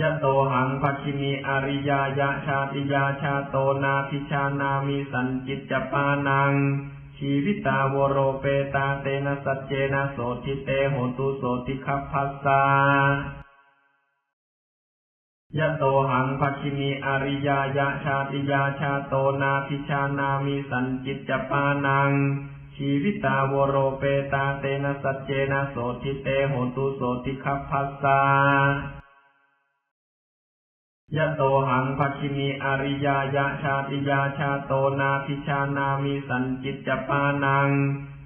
ยะโตหังภัชชินีอริยายะชาติยาชาโตนาพิชานามิสันจิตจปานัง ชีวิตาวโรเปตาเตนะสัจเจนะโสทิเตโหตุโสติคัพพัสสายะโตหังภัชชินีอริยายะชาติยาชาโตนาพิชานามิสันจิตจปานัง ชีวิตาวโรเปตาเตนะสัจเจนะโสทิเตโหตุโสติคัพพัสสา ยะโตหังภัชินีอริยายะชาติยาชาโตนาพิชานามิสันจิตจปานัง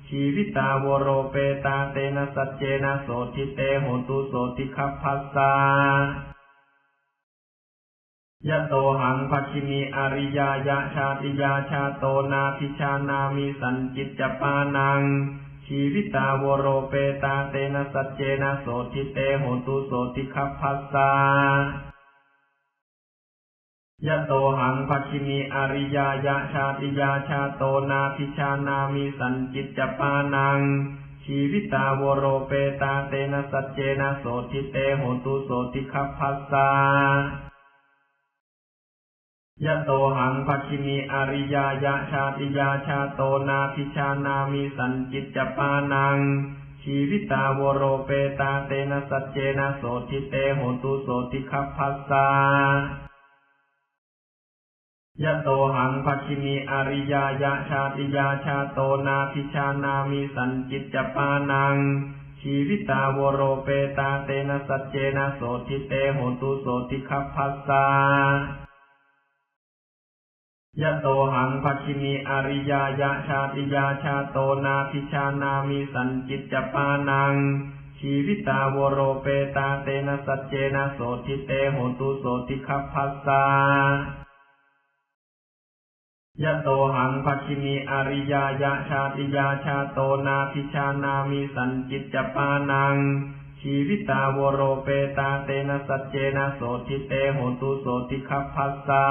ชีวิตาวโรเปตาเตนะสัจเจนะโสทิเตโหตุโสติคัพพัสสายะโตหังภัชินีอริยายะชาติยาชาโตนาพิชานามิสันจิตจปานัง ชีวิตาวโรเปตาเตนะสัจเจนะโสทิเตโหตุโสติคัพพัสสา ยะโตหังภัชินีอริยายะชาติยาชาโตนาพิชานามิสันจิตจปานัง ชีวิตาวโรเปตาเตนะสัจเจนะโสทิเตโหตุโสติคัพพัสสายะโตหังภัชินีอริยายะชาติยาชาโตนาพิชานามิสันจิตจปานัง ชีวิตาวโรเปตาเตนะสัจเจนะโสทิเตโหตุโสติคัพพัสสา ยะโตหังภัชชินีอริยายะชาติยาชาโตนาพิชานามิสันจิตจปานัง ชีวิตาวโรเปตาเตนะสัจเจนะโสทิเตโหตุโสติคัพพัสสายะโตหังภัชชินีอริยายะชาติยาชาโตนาพิชานามิสันจิตจปานัง ชีวิตาวโรเปตาเตนะสัจเจนะโสทิเตโหตุโสติคัพพัสสา ยะโตหังภัชชินีอริยายะชาติยาชาโตนาพิชานามิสันจิตจปานัง ชีวิตาวโรเปตาเตนะสัจเจนะโสทิเตโหตุโสติคัพพัสสา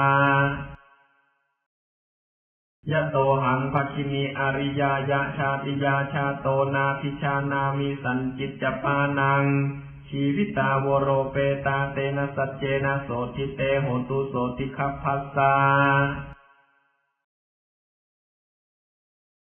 ยะโตหังภัชชินีอริยายะชาติยาชาโตนาพิชานามิสันจิตจปานัง ชีวิตาวโรเปตาเตนะสัจเจนะโสทิเตโหตุโสติคัพพัสสา